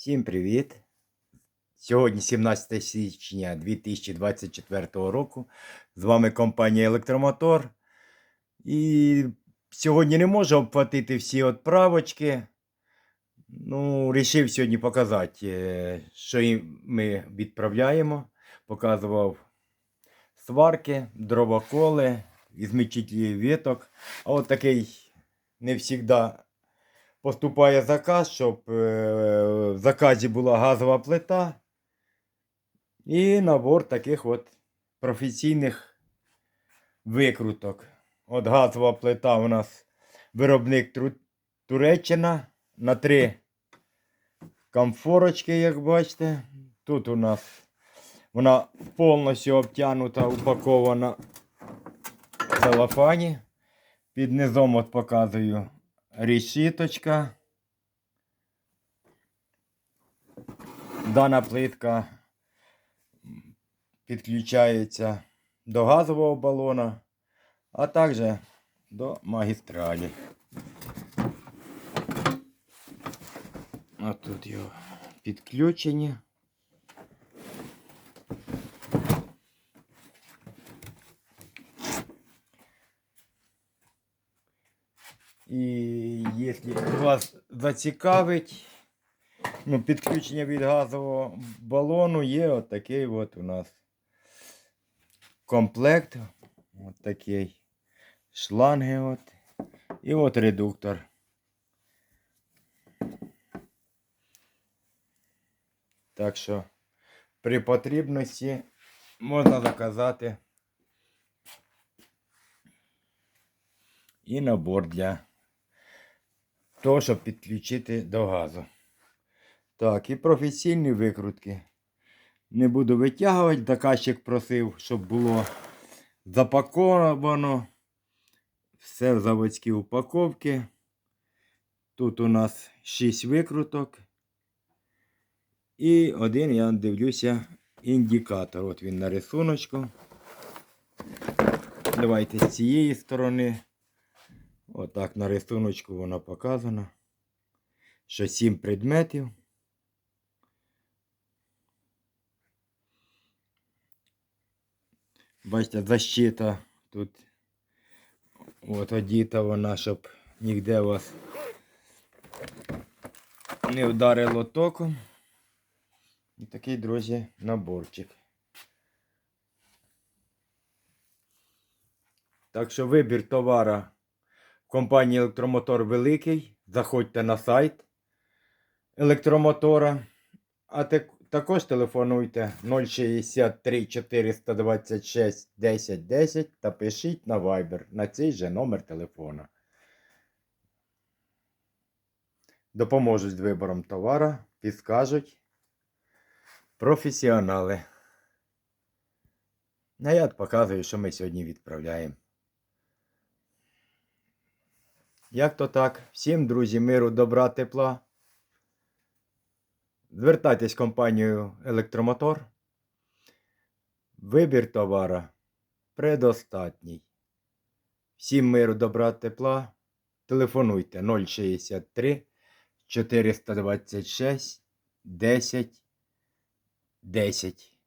Всім привіт! Сьогодні 17 січня 2024 року. З вами компанія Електромотор. І сьогодні не можу обхватити всі відправочки. Ну, рішив сьогодні показати, е, що ми відправляємо. Показував сварки, дровоколи, ізмічителі віток. А от такий не завжди поступає заказ, щоб е, в заказі була газова плита. І набор таких от професійних викруток. От газова плита у нас виробник Туреччина на три комфорочки, як бачите. Тут у нас вона повністю обтянута, упакована в целофані. Під низом от показую решіточка. Дана плитка підключається до газового балона, а також до магістралі. Ось тут його підключені. І якщо вас зацікавить, ну, підключення від газового балону є от такий от у нас комплект. От такий шланги. От. І от редуктор. Так що при потрібності можна заказати і набор для того, щоб підключити до газу. Так, і професійні викрутки. Не буду витягувати, заказчик просив, щоб було запаковано. Все в заводській упаковці. Тут у нас 6 викруток. І один, я дивлюся, індикатор. От він на рисуночку. Давайте з цієї сторони. Отак на рисуночку воно показано. Що 7 предметів. Бачите, защита тут от одіта вона, щоб ніде вас не вдарило током. І такий, друзі, наборчик. Так що вибір товара компанії Електромотор великий. Заходьте на сайт електромотора. А так- також телефонуйте 063 426 10 10 та пишіть на Viber на цей же номер телефона. Допоможуть з вибором товара, підскажуть професіонали. А я от показую, що ми сьогодні відправляємо. Як то так? Всім, друзі, миру, добра, тепла. Звертайтесь в компанію Електромотор. Вибір товара предостатній. Всім миру, добра, тепла. Телефонуйте 063 426 10 10.